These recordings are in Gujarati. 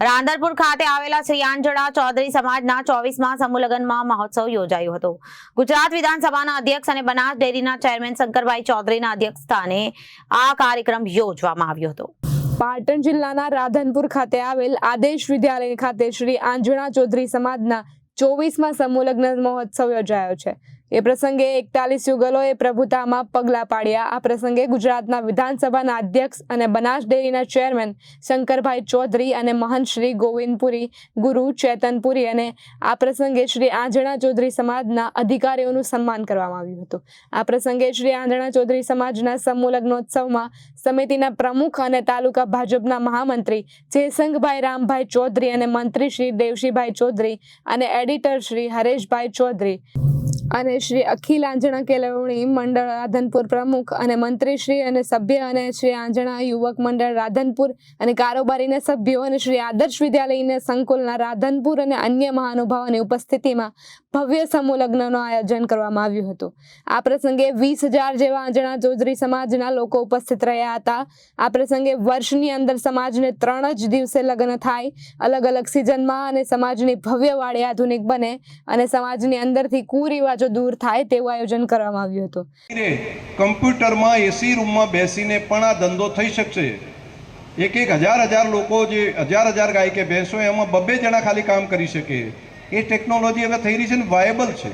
રાંદરપુર ખાતે આવેલા શ્રી આંજણા ચૌધરી સમાજના ચોવીસમાં સમૂહલગ્નમાં મહોત્સવ યોજાયો હતો. ગુજરાત વિધાનસભાના અધ્યક્ષ અને બનાસ ડેરીના ચેરમેન શંકરભાઈ ચૌધરીના અધ્યક્ષ સ્થાને આ કાર્યક્રમ યોજવામાં આવ્યો હતો. પાટણ જિલ્લાના રાધનપુર ખાતે આવેલ આદેશ વિદ્યાલય ખાતે શ્રી આંજણા ચૌધરી સમાજના ચોવીસમાં સમૂહલગ્ન મહોત્સવ યોજાયો છે. એ પ્રસંગે એકતાલીસ યુગલોએ પ્રભુતામાં પગલાં પાડ્યા. આ પ્રસંગે ગુજરાતના વિધાનસભાના અધ્યક્ષ અને બનાસ ડેરીના ચેરમેન શંકરભાઈ ચૌધરી અને મહંત શ્રી ગોવિંદપુરી, ગુરુ ચેતનપુરી અને આ પ્રસંગે શ્રી આંજણા ચૌધરી સમાજના અધિકારીઓનું સન્માન કરવામાં આવ્યું હતું. આ પ્રસંગે શ્રી આંજણા ચૌધરી સમાજના સમૂહ લગ્નોત્સવમાં સમિતિના પ્રમુખ અને તાલુકા ભાજપના મહામંત્રી જયસંગભાઈ રામભાઈ ચૌધરી અને મંત્રી શ્રી દેવશીભાઈ ચૌધરી અને એડિટર શ્રી હરેશભાઈ ચૌધરી. અને શ્રી અખિલ આંજણા કેળવણી મંડળ રાધનપુર પ્રમુખ અને મંત્રી શ્રી અને સભ્ય અને શ્રી આંજણા યુવક મંડળ રાધનપુર અને કારોબારીના સભ્યો અને શ્રી આદર્શ વિદ્યાલયના સંકુલના રાધનપુર અને અન્ય મહાનુભાવોની ઉપસ્થિતિમાં ભવ્ય સમૂહ લગ્નનું આયોજન કરવામાં આવ્યું હતું. આ પ્રસંગે વીસ હજાર જેવા આંજણા ચૌધરી સમાજના લોકો ઉપસ્થિત રહ્યા હતા. આ પ્રસંગે વર્ષની અંદર સમાજને ત્રણ જ દિવસે લગ્ન થાય, અલગ અલગ સિઝનમાં અને સમાજની ભવ્ય વાળી આધુનિક બને અને સમાજની અંદરથી કુરિવાજો દૂર થાય તેવું આયોજન કરવામાં આવ્યું હતું. કમ્પ્યુટરમાં એસી રૂમમાં બેસીને પણ આ ધંધો થઈ શકશે. એક એક હજાર હજાર લોકો જે હજાર હજાર ગાય કે ભેંસો એમાં બબ્બે જણા ખાલી કામ કરી શકે. એ ટેકનોલોજી હવે થઈ રહી છે ને વાયબલ છે.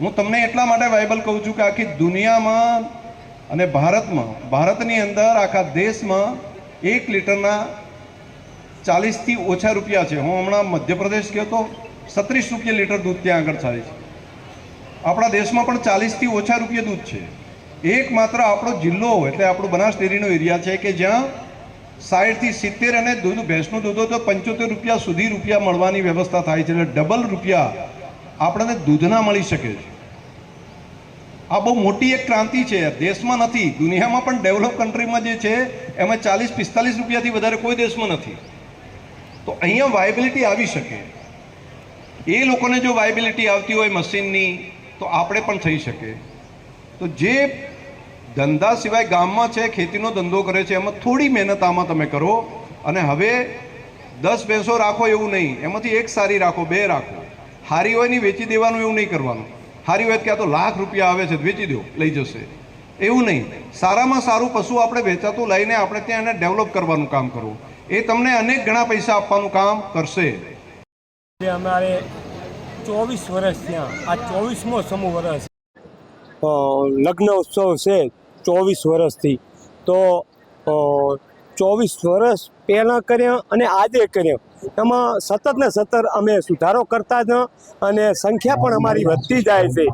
હું તમને એટલા માટે વાયબલ કહું છું કે આખી દુનિયામાં અને ભારતમાં, ભારતની અંદર આખા દેશમાં એક લીટરના ચાલીસથી ઓછા રૂપિયા છે. હું હમણાં મધ્યપ્રદેશ ગયો તો સત્રીસ રૂપિયા લીટર દૂધ ત્યાં આગળ થાય છે. આપણા દેશમાં પણ ચાલીસથી ઓછા રૂપિયા દૂધ છે. એકમાત્ર આપણો જિલ્લો એટલે આપણો બનાસ ડેરીનો એરિયા છે કે જ્યાં સાઠથી સિત્તેર અને દૂધ ભેંસનું દૂધ હોય તો પંચોતેર રૂપિયા સુધી રૂપિયા મળવાની વ્યવસ્થા થાય છે એટલે ડબલ રૂપિયા આપણને દૂધના મળી શકે છે. આ બહુ મોટી એક ક્રાંતિ છે. દેશમાં નથી, દુનિયામાં પણ ડેવલપ કન્ટ્રીમાં જે છે, એમાં ચાલીસ, પિસ્તાલીસ રૂપિયાથી વધારે કોઈ દેશમાં નથી. તો અહીંયા વાયબિલિટી આવી શકે. એ લોકોને જો વાયબિલિટી આવતી હોય મશીનની તો આપણે પણ થઈ શકે. તો જે ધંધા સિવાય ગામમાં છે, ખેતીનો ધંધો કરે છે, એમાં થોડી મહેનત આમાં તમે કરો. અને હવે દસ ભેંસો રાખો એવું નહીં. એમાંથી એક સારી રાખો, બે રાખો. હારી હોય નહીં વેચી દેવાનું એવું નહીં કરવાનું. હારી હોય કે ક્યાં તો લાખ રૂપિયા આવે છે, વેચી દો, લઈ જશે. એવું નહીં. સારામાં સારું પશુ આપણે વેચાતું લઈને આપણે ત્યાં એને ડેવલપ કરવાનું કામ કરવું. એ તમને અનેક ઘણા પૈસા આપવાનું કામ કરશે. અમારે ચોવીસ વર્ષ થયા. આ ચોવીસમો સમૂહ વર્ષ લગ્ન ઉત્સવ છે ચોવીસ વર્ષથી તો ચોવીસ વર્ષ પહેલાં કર્યા અને આજે કર્યા. એમાં સતત ને સતત અમે સુધારો કરતા જ અને સંખ્યા પણ અમારી વધતી જાય છે.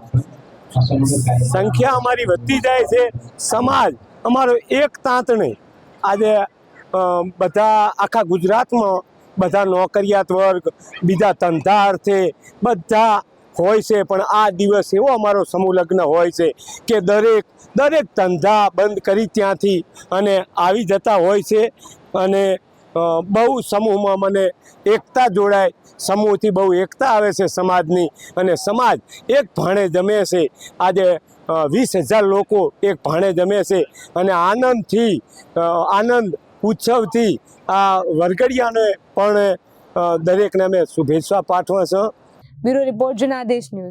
સંખ્યા અમારી વધતી જાય છે. સમાજ અમારો એક તાંતણે. આજે બધા આખા ગુજરાતમાં બધા નોકરિયાત વર્ગ, બીજા ધંધા અર્થે બધા હોય છે. પણ આ દિવસ એવો અમારો સમૂહ લગ્ન હોય છે કે દરેક દરેક ધંધા બંધ કરી ત્યાંથી અને આવી જતા હોય છે. અને બહુ સમૂહમાં મને એકતા જોડાય. સમૂહથી બહુ એકતા આવે છે સમાજની અને સમાજ એક ભાણે જમે છે. આજે વીસ હજાર લોકો એક ભાણે જમે છે. અને આનંદથી આનંદ ઉત્સવથી આ વરઘડિયાને પણ દરેકને અમે શુભેચ્છા પાઠવા છે. Bureau report Janadesh news.